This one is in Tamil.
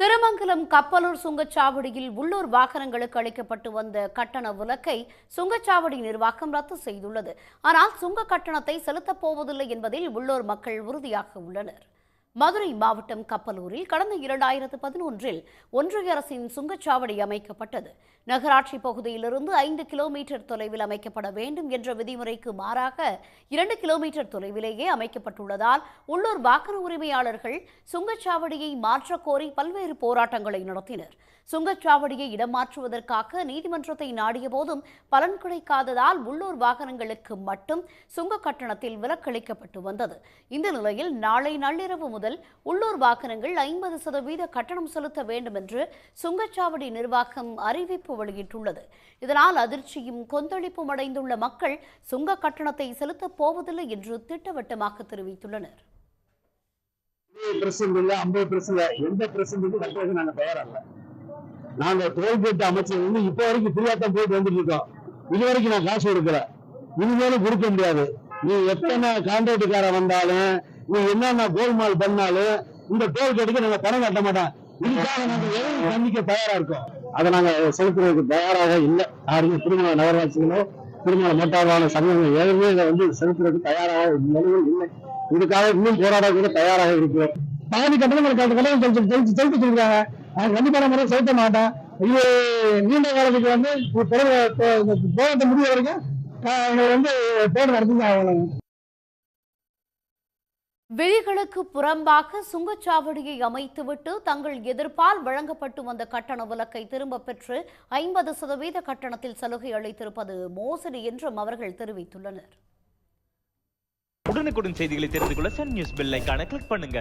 திருமங்கலம் கப்பலூர் சுங்கச்சாவடியில் உள்ளூர் வாகனங்களுக்கு அளிக்கப்பட்டு வந்த கட்டண விலக்கை சுங்கச்சாவடி நிர்வாகம் ரத்து செய்துள்ளது. ஆனால் சுங்க கட்டணத்தை செலுத்தப் போவதில்லை என்பதில் உள்ளூர் மக்கள் உறுதியாக உள்ளனர். மதுரை மாவட்டம் கப்பலூரில் கடந்த இரண்டாயிரத்து பதினொன்றில் ஒன்றிய அரசின் சுங்கச்சாவடி அமைக்கப்பட்டது. நகராட்சி பகுதியிலிருந்து ஐந்து கிலோமீட்டர் தொலைவில் அமைக்கப்பட வேண்டும் என்ற விதிமுறைக்கு மாறாக இரண்டு கிலோமீட்டர் தொலைவிலேயே அமைக்கப்பட்டுள்ளதால் உள்ளூர் வாகன உரிமையாளர்கள் சுங்கச்சாவடியை மாற்றக்கோரி பல்வேறு போராட்டங்களை நடத்தினர். சுங்கச்சாவடியை இடம் மாற்றுவதற்காக நீதிமன்றத்தை நாடிய போதும் பலன் கிடைக்காததால் உள்ளூர் வாகனங்களுக்கு மட்டும் சுங்க கட்டணத்தில் விலக்களிக்கப்பட்டு வந்தது. இந்த நிலையில் நாளை நள்ளிரவு முதல் முதல் உள்ளூர் வாகனங்கள் ஐம்பது சதவீத கட்டணம் செலுத்த வேண்டும் என்று சுங்கச்சாவடி நிர்வாகம் அறிவிப்பு வெளியிட்டுள்ளது. இதனால் அதிர்ச்சியும் கொந்தளிப்பும் அடைந்துள்ள மக்கள் சுங்க கட்டணத்தை செலுத்தப் போவதில்லை என்று திட்டவட்டமாக தெரிவித்துள்ளனர். நாங்க தயாரல்ல. நாங்க டோல்கேட் அமைச்சர் வந்து இப்ப வரைக்கும் ஃப்ரீயாத்தான் போயிட்டு வந்துட்டு இருக்கோம். இது வரைக்கும் நான் காசு கொடுக்கல. இனிமேலும் கொடுக்க முடியாது. நீ எத்தனை கான்ட்ராக்டுக்கார வந்தாலும் நீ என்னென்ன கோல்மால் பண்ணாலும் இந்த டோல்கேட்டுக்கு நாங்க பணம் கட்ட மாட்டோம். இதுக்காக நாங்க எதையும் சந்திக்க தயாரா இருக்கோம். அதை நாங்க செலுத்துறதுக்கு தயாராக இல்லை. யாருமே திருமண நகராட்சிகளோ திருமண மோட்டார் சங்கங்கள் எதுவுமே இதை வந்து செலுத்துறதுக்கு தயாராக நிலையில் இல்லை. இதுக்காக இன்னும் போராட கூட தயாராக இருக்கிறோம். பாதி கட்டணங்கள் கட்ட கட்டணம் செலுத்தி செலுத்தி செலுத்தி சொல்றாங்க நான் கண்டிப்பான முறை செலுத்த மாட்டோம். இது நீண்ட காலத்துக்கு வந்து இப்போ பிறகு போராட்டம் முடிய வரைக்கும் ஆஹ், எங்களை வந்து போராட்டம் நடத்தி ஆகணும். விதிகளுக்கு புறம்பாக சுங்கச்சாவடியை அமைத்துவிட்டு தங்கள் எதிர்ப்பால் வழங்கப்பட்டு வந்த கட்டண விலக்கை திரும்பப் பெற்று ஐம்பது சதவீத கட்டணத்தில் சலுகை அளித்திருப்பது மோசடி என்றும் அவர்கள் தெரிவித்துள்ளனர். உடனுக்குடன் செய்திகளை தெரிந்து கொள்ள சன் நியூஸ் பெல் கிளிக் பண்ணுங்க.